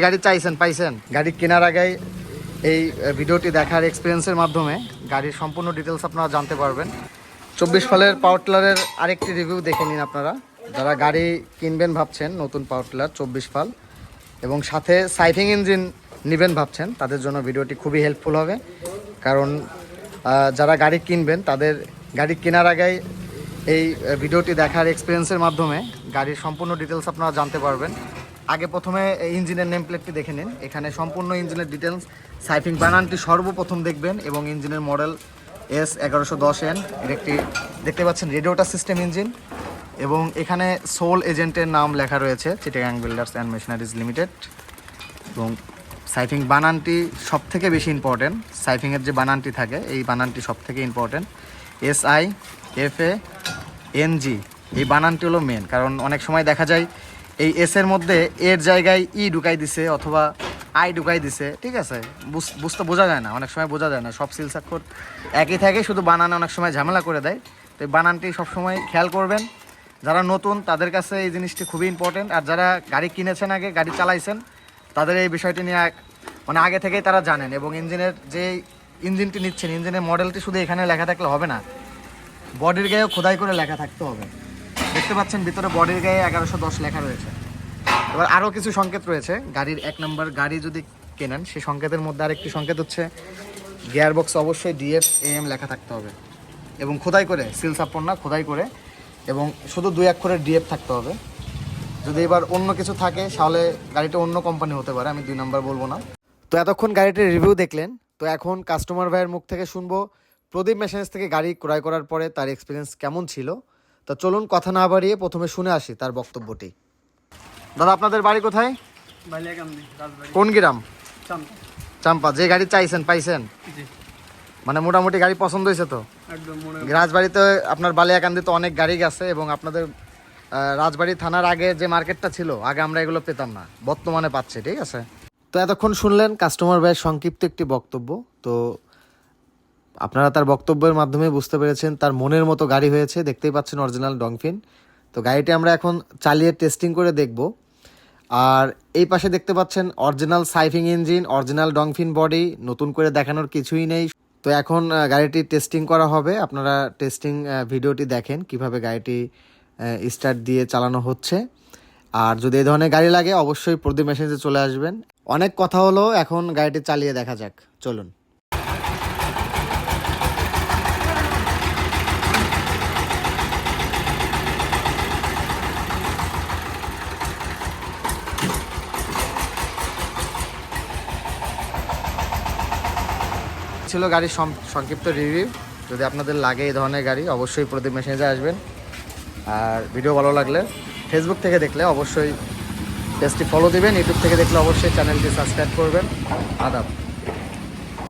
গাড়ি চাইছেন, পাইছেন? গাড়ি কেনার আগে এই ভিডিওটি দেখার এক্সপিরিয়েন্সের মাধ্যমে গাড়ির সম্পূর্ণ ডিটেলস আপনারা জানতে পারবেন। চব্বিশ ফালের পাওয়ার টিলারের আরেকটি রিভিউ দেখে নিন আপনারা। যারা গাড়ি কিনবেন ভাবছেন, নতুন পাওয়ার টিলার চব্বিশ ফাল এবং সাথে সাইফিং ইঞ্জিন নেবেন ভাবছেন, তাদের জন্য ভিডিওটি খুবই হেল্পফুল হবে। কারণ যারা গাড়ি কিনবেন, তাদের গাড়ি কেনার আগে এই ভিডিওটি দেখার এক্সপিরিয়েন্সের মাধ্যমে গাড়ির সম্পূর্ণ ডিটেলস আপনারা জানতে পারবেন। আগে প্রথমে ইঞ্জিনের নেম প্লেটটি দেখে নিন। এখানে সম্পূর্ণ ইঞ্জিনের ডিটেলস সাইফিং বানানটি সর্বপ্রথম দেখবেন এবং ইঞ্জিনের মডেল এস এগারোশো দশ এন এর একটি, দেখতে পাচ্ছেন রেডিওটা সিস্টেম ইঞ্জিন এবং এখানে সোল এজেন্টের নাম লেখা রয়েছে Chittagong builders and machineries limited এবং সাইফিং বানানটি সব থেকে বেশি ইম্পর্টেন্ট সাইফিংয়ের যে বানানটি থাকে, এই বানানটি সব থেকে important S I F A N G এই বানানটি হলো মেন কারণ অনেক সময় দেখা যায় এই এস এর মধ্যে এর জায়গায় ই ঢুকাই দিছে অথবা আই ঢুকাই দিছে, ঠিক আছে? বুঝ- বুঝতে বোঝা যায় না, অনেক সময় বোঝা যায় না। সব সিল স্বাক্ষর একই থাকে, শুধু বানানে অনেক সময় ঝামেলা করে দেয়। তো বানানটি সবসময় খেয়াল করবেন। যারা নতুন, তাদের কাছে এই জিনিসটি খুবই ইম্পর্টেন্ট আর যারা গাড়ি কিনেছেন আগে, গাড়ি চালাইছেন, তাদের এই বিষয়টি নিয়ে মানে আগে থেকেই তারা জানেন এবং ইঞ্জিনের যে ইঞ্জিনটি নিচ্ছেন, ইঞ্জিনের মডেলটি শুধু এখানে লেখা থাকলে হবে না, বডির গায়েও খোদাই করে লেখা থাকতে হবে। দেখতে পাচ্ছেন, ভিতরে বডির গায়ে এগারোশো দশ লেখা রয়েছে। এবার আরও কিছু সংকেত রয়েছে। গাড়ির এক নম্বর গাড়ি যদি কেনেন, সেই সংকেতের মধ্যে আরেকটি সংকেত হচ্ছে গিয়ার বক্স অবশ্যই ডিএফ এম লেখা থাকতে হবে। এবং খোদাই করে, সিল সাপোর্ট না, খোদাই করে। এবং শুধু দুই অক্ষরের ডিএফ থাকতে হবে। যদি এবার অন্য কিছু থাকে, তাহলে গাড়িটা অন্য কোম্পানি হতে পারে, আমি দুই নম্বর বলব না। তো এতক্ষণ গাড়িটির রিভিউ দেখলেন। তো এখন কাস্টমার ভাইয়ের মুখ থেকে শুনব, প্রদীপ মেশিনেস থেকে গাড়ি ক্রয় করার পরে তার এক্সপিরিয়েন্স কেমন ছিল। তো চলুন কথা না বাড়িয়ে প্রথমে শুনে আসি তার বক্তব্যটি। দাদা আপনাদের বাড়ি কোথায়? কোন গ্রাম? চাম্পা। যে গাড়ি চাইছেন পাইছেন? মানে মোটামুটি গাড়ি পছন্দ হয়েছে তো? রাজবাড়িতে আপনার বালিয়াকান্দিতে অনেক গাড়ি গেছে এবং আপনাদের রাজবাড়ি থানার আগে যে মার্কেটটা ছিল আগে আমরা এগুলো পেতাম না। বর্তমানে পাচ্ছি ঠিক আছে? তো এতক্ষণ শুনলেন কাস্টমার ভাইয়ের সংক্ষিপ্ত একটি বক্তব্য। তো আপনারা তার বক্তব্যের মাধ্যমে বুঝতে পেরেছেন, তার মনের মতো গাড়ি হয়েছে, দেখতেই পাচ্ছেন অরিজিনাল ডংফিন তো গাড়িটি আমরা এখন চালিয়ে টেস্টিং করে দেখব। আর এই পাশে দেখতে পাচ্ছেন original Sifang engine original Dongfeng body নতুন করে দেখানোর কিছুই নেই। তো এখন গাড়িটি টেস্টিং করা হবে। আপনারা টেস্টিং ভিডিওটি দেখেন কীভাবে গাড়িটি স্টার্ট দিয়ে চালানো হচ্ছে। আর যদি এই ধরনের গাড়ি লাগে, অবশ্যই প্রদীপ মেশিনে চলে আসবেন। অনেক কথা হলো, এখন গাড়িটি চালিয়ে দেখা যাক। চলুন। ছিল গাড়ির সংক্ষিপ্ত রিভিউ যদি আপনাদের লাগে এই ধরনের গাড়ি, অবশ্যই প্রদীপ মেসেঞ্জে আসবেন। আর ভিডিও ভালো লাগলে ফেসবুক থেকে দেখলে অবশ্যই পেজটি ফলো দিবেন ইউটিউব থেকে দেখলে অবশ্যই চ্যানেলটি সাবস্ক্রাইব করবেন। আদাব।